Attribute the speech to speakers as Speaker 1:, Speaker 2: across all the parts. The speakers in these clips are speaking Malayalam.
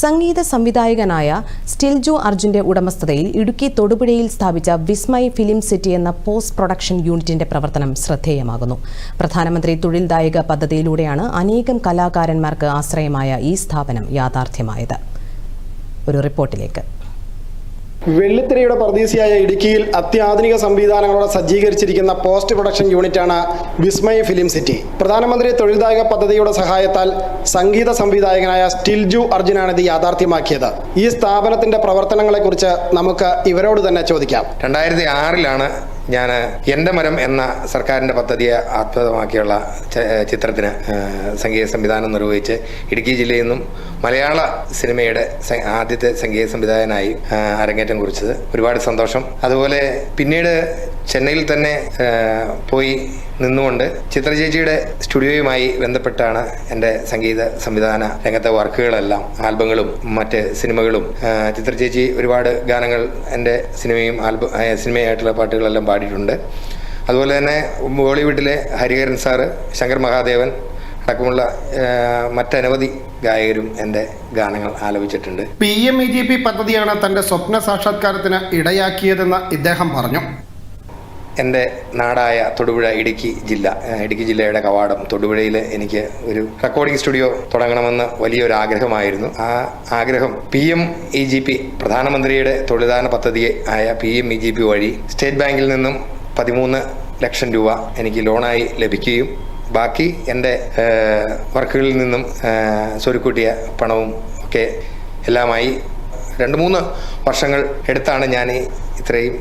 Speaker 1: സംഗീത സംവിധായകനായ സ്റ്റിൽജോ അർജുന്റെ ഉടമസ്ഥതയിൽ ഇടുക്കി തൊടുപുഴയിൽ സ്ഥാപിച്ച വിസ്മയ് ഫിലിം സിറ്റി എന്ന പോസ്റ്റ് പ്രൊഡക്ഷൻ യൂണിറ്റിന്റെ പ്രവർത്തനം ശ്രദ്ധേയമാകുന്നു. പ്രധാനമന്ത്രി തൊഴിൽദായക പദ്ധതിയിലൂടെയാണ് അനേകം കലാകാരന്മാർക്ക് ആശ്രയമായ ഈ സ്ഥാപനം യാഥാർത്ഥ്യമായത്. ഒരു റിപ്പോർട്ടിലേക്ക്.
Speaker 2: വെള്ളിത്തിരയുടെ പ്രതീതിയായ ഇടുക്കിയിൽ അത്യാധുനിക സംവിധാനങ്ങളോടെ സജ്ജീകരിച്ചിരിക്കുന്ന പോസ്റ്റ് പ്രൊഡക്ഷൻ യൂണിറ്റാണ് വിസ്മയ ഫിലിം സിറ്റി പ്രധാനമന്ത്രി തൊഴിൽദായക പദ്ധതിയുടെ സഹായത്താൽ സംഗീത സംവിധായകനായ സ്റ്റിൽജു അർജുനാണ് ഇത് യാഥാർത്ഥ്യമാക്കിയത്. ഈ സ്ഥാപനത്തിന്റെ പ്രവർത്തനങ്ങളെക്കുറിച്ച് നമുക്ക് ഇവരോട് തന്നെ ചോദിക്കാം.
Speaker 3: രണ്ടായിരത്തി ആറിലാണ് ഞാൻ എന്റെ മരം എന്ന സർക്കാരിന്റെ പദ്ധതിയെ ആസ്പദമാക്കിയുള്ള ചിത്രത്തിന് സംഗീത സംവിധാനം നിർവഹിച്ച് ഇടുക്കി ജില്ലയിൽ നിന്നും മലയാള സിനിമയുടെ ആദ്യത്തെ സംഗീത സംവിധായകനായി അരങ്ങേറ്റം കുറിച്ചത്. ഒരുപാട് സന്തോഷം. അതുപോലെ പിന്നീട് ചെന്നൈയിൽ തന്നെ പോയി നിന്നുകൊണ്ട് ചിത്രചേച്ചിയുടെ സ്റ്റുഡിയോയുമായി ബന്ധപ്പെട്ടാണ് എന്റെ സംഗീത സംവിധാന രംഗത്തെ വർക്കുകളെല്ലാം ആൽബങ്ങളും മറ്റ് സിനിമകളും. ചിത്രചേച്ചി ഒരുപാട് ഗാനങ്ങൾ എന്റെ സിനിമയും ആൽബം സിനിമയായിട്ടുള്ള പാട്ടുകളെല്ലാം പാടിയിട്ടുണ്ട്. അതുപോലെ തന്നെ ബോളിവുഡിലെ ഹരിഹരൻ സാറ് ശങ്കർ മഹാദേവൻ അടക്കമുള്ള മറ്റനവധി ഗായകരും എന്റെ ഗാനങ്ങൾ ആലപിച്ചിട്ടുണ്ട്.
Speaker 2: P M E G P പദ്ധതിയാണ് തന്റെ സ്വപ്ന സാക്ഷാത്കാരത്തിന് ഇടയാക്കിയതെന്ന് ഇദ്ദേഹം പറഞ്ഞു.
Speaker 3: എന്റെ നാടായ തൊടുപുഴ ഇടുക്കി ജില്ല ഇടുക്കി ജില്ലയുടെ കവാടം തൊടുപുഴയിൽ എനിക്ക് ഒരു റെക്കോർഡിംഗ് സ്റ്റുഡിയോ തുടങ്ങണമെന്ന് വലിയൊരു ആഗ്രഹമായിരുന്നു ആ ആഗ്രഹം P M E G P പ്രധാനമന്ത്രിയുടെ തൊഴിൽദാന പദ്ധതി ആയ P M E G P വഴി സ്റ്റേറ്റ് ബാങ്കിൽ നിന്നും പതിമൂന്ന് ലക്ഷം രൂപ എനിക്ക് ലോണായി ലഭിക്കുകയും ബാക്കി എന്റെ വർക്കുകളിൽ നിന്നും സ്വരുക്കൂട്ടിയ പണവും ഒക്കെ എല്ലാമായി രണ്ട് മൂന്ന് വർഷങ്ങൾ എടുത്താണ് ഞാൻ ഇത്രയും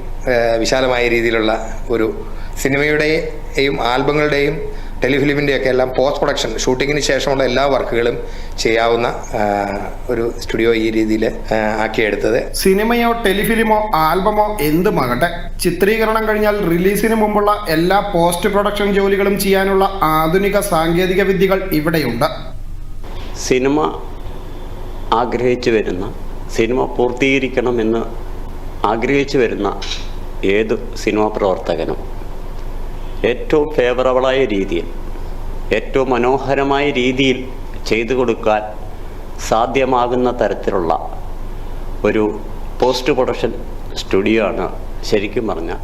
Speaker 3: വിശാലമായ രീതിയിലുള്ള ഒരു സിനിമയുടെയും ആൽബങ്ങളുടെയും ടെലിഫിലിമിന്റെയൊക്കെ എല്ലാം പോസ്റ്റ് പ്രൊഡക്ഷൻ ഷൂട്ടിങ്ങിന് ശേഷമുള്ള എല്ലാ വർക്കുകളും ചെയ്യാവുന്ന ഒരു സ്റ്റുഡിയോ ഈ രീതിയിൽ ആക്കിയെടുത്തത്.
Speaker 2: സിനിമയോ ടെലിഫിലിമോ ആൽബമോ എന്തുമാകട്ടെ ചിത്രീകരണം കഴിഞ്ഞാൽ റിലീസിന് മുമ്പുള്ള എല്ലാ പോസ്റ്റ് പ്രൊഡക്ഷൻ ജോലികളും ചെയ്യാനുള്ള ആധുനിക സാങ്കേതിക വിദ്യകൾ ഇവിടെയുണ്ട്.
Speaker 4: സിനിമ ആഗ്രഹിച്ചു വരുന്ന സിനിമ പൂർത്തീകരിക്കണമെന്ന് ആഗ്രഹിച്ചു വരുന്ന ഏത് സിനിമാ പ്രവർത്തകനും ഏറ്റവും ഫേവറബിളായ രീതിയിൽ ഏറ്റവും മനോഹരമായ രീതിയിൽ ചെയ്തു കൊടുക്കാൻ സാധ്യമാകുന്ന തരത്തിലുള്ള ഒരു പോസ്റ്റ് പ്രൊഡക്ഷൻ സ്റ്റുഡിയോ ആണ് ശരിക്കും പറഞ്ഞാൽ.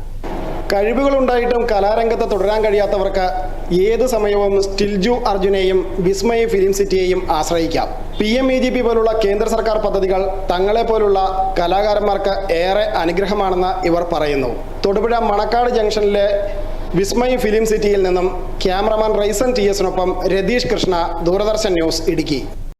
Speaker 2: കഴിവുകളുണ്ടായിട്ടും കലാരംഗത്ത് തുടരാൻ കഴിയാത്തവർക്ക് ഏത് സമയവും സ്റ്റിൽജു അർജുനെയും വിസ്മയ ഫിലിം സിറ്റിയെയും ആശ്രയിക്കാം. P M E G P പോലുള്ള കേന്ദ്ര സർക്കാർ പദ്ധതികൾ തങ്ങളെ പോലുള്ള കലാകാരന്മാർക്ക് ഏറെ അനുഗ്രഹമാണെന്ന് ഇവർ പറയുന്നു. തൊടുപുഴ മണക്കാട് ജംഗ്ഷനിലെ വിസ്മയ ഫിലിം സിറ്റിയിൽ നിന്നും ക്യാമറമാൻ റൈസൻ ടി എസിനൊപ്പം രതീഷ് കൃഷ്ണ ദൂരദർശൻ ന്യൂസ് ഇടുക്കി.